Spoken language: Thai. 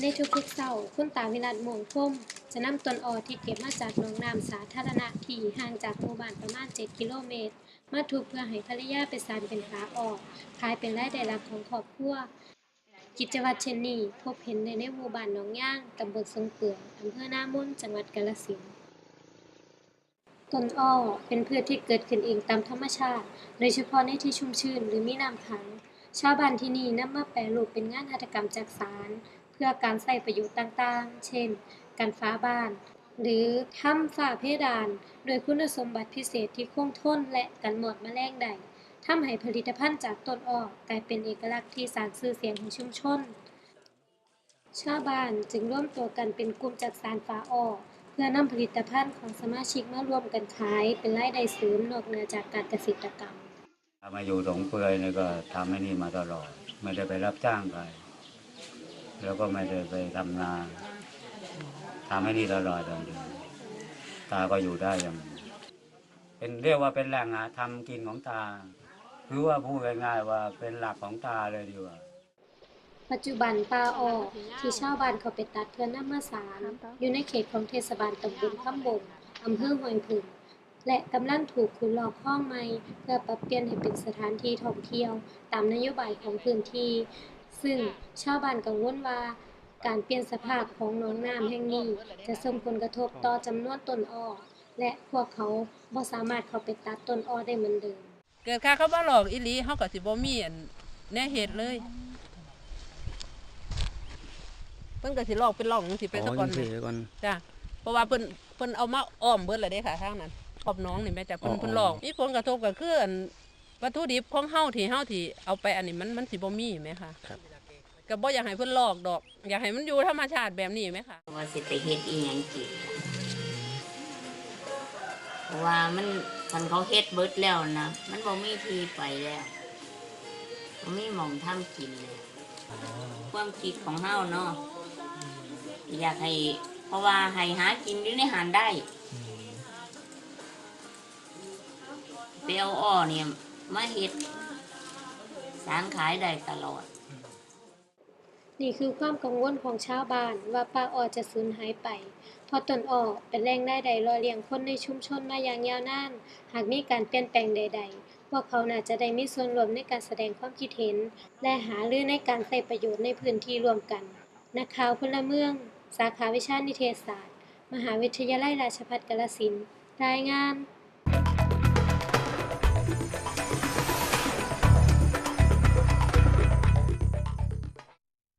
ในทุกๆเช้าคุณตาวิรัตม่วงพมจะนำต้นอ้อที่เก็บมาจากหนองน้ำสาธารณะที่ห่างจากหมู่บ้านประมาณ 7 กิโลเมตร มาทุบเพื่อให้ภรรยาไปสานเป็นขาออกขายเป็นรายได้หลักของครอบครัวกิจวัตรเช่นนี้พบเห็นได้ในหมู่บ้านหนองย่างตำบลทรงเปื่อยอำเภอหน้ามุ่นจังหวัดกาฬสินธุ์ต้นอ้อเป็นพืชที่เกิดขึ้นเองตามธรรมชาติ โดยเฉพาะในที่ชุ่มชื้นหรือมีน้ำขัง ชาวบ้านที่นี่นำมาแปรรูปเป็นงานหัตถกรรมจักสาน เพื่อการใช้ประโยชน์ต่างๆ เช่นการฟ้าบ้าน หรือทำฝ้าเพดาน โดยคุณสมบัติพิเศษที่คงทนและกันหมดแมลงได้ทำให้ผลิตภัณฑ์จากต้นอ้อกลายเป็นเอกลักษณ์ที่สร้างชื่อเสียงของชุมชน ชาวบ้านจึงร่วมตัวกันเป็นกลุ่มจักสานฟ้าอ้อเพื่อนำผลิตภัณฑ์ของสมาชิกมารวมกันขายเป็นรายได้เสริมนอกเหนือจากการเกษตรกรรมมาอยู่สงเปื่อยเนี่ยก็ทำให้นี่มาตลอด ไม่ได้ไปรับจ้างใคร แล้วก็ไม่ได้ไปทำงานทำให้นี่ลอดอย่างเดียวตาก็อยู่ได้อย่าง เป็นเรียกว่าเป็นแหล่งหาทำกินของตา คือว่าพูดง่ายๆว่าเป็นหลักของตาเลยดีกว่าปัจจุบันปลาออกที่ชาวบ้านเขาไปตัดเพื่อนำมาสารอยู่ในเขตของเทศบาลตำบลคำบงอำเภอห้วยพึ่งและกำลังถูกขุดลอกคลองใหม่ เพื่อปรับเปลี่ยนให้เป็นสถานที่ท่องเที่ยว ตามนโยบายของพื้นที่ ซึ่งชาวบ้านกังวลว่าการเปลี่ยนสภาพของหนองน้ำแห่งนี้ จะส่งผลกระทบต่อจำนวนต้นอ้อและพวกเขาบ่สามารถเข้าไปตัดต้นอ้อได้เหมือนเดิม เกิดค่าเขาบ่หลอกอีหลีเฮาก็สิบ่มีอันแน่เหตุเลยเพิ่นก็สิลอกเป็นร่องสิไปซะก่อนจังแหมซี่ก่อนจ้ะเพราะว่าเพิ่นเพิ่นเอามาอ้อมเบิดแล้วเด้ค่ะทางนั้นขอบน้องนี่แม่จ้ะเพิ่นเพิ่นลอกมีผลกระทบก็คืออัน วัตถุดิบของเฮาที่เฮาที่เอาไปอันนี้มันมันสิบ่มีแม่ค่ะครับก็บ่อยากให้เพิ่นลอกดอก อยากให้มันอยู่ธรรมชาติแบบนี้แม่ค่ะว่าสิไปเฮ็ดอีหยังกินเพราะว่ามันคันเขาเฮ็ดเบิดแล้วนะมันบ่มีที่ไปแล้วบ่มีหม่องทำกินเลยความคิดของเฮาเนาะอยากให้เพราะว่าให้หากินอยู่ในหารได้ไปเอาอ้อเนี่ย มาเฮ็ดสร้างขายได้ตลอด นี่คือความกังวลของชาวบ้านว่าป่าออจะสูญหายไป เพราะต้นออเป็นแหล่งรายได้รอเลี้ยงคนในชุมชนมาอย่างยาวนาน หากมีการเปลี่ยนแปลงใด ๆ พวกเขาน่าจะได้มีส่วนร่วมในการแสดงความคิดเห็น และหารือในการใช้ประโยชน์ในพื้นที่ร่วมกัน นักข่าวพลเมือง สาขาวิชานิเทศศาสตร์ มหาวิทยาลัยราชภัฏกาฬสินธุ์รายงาน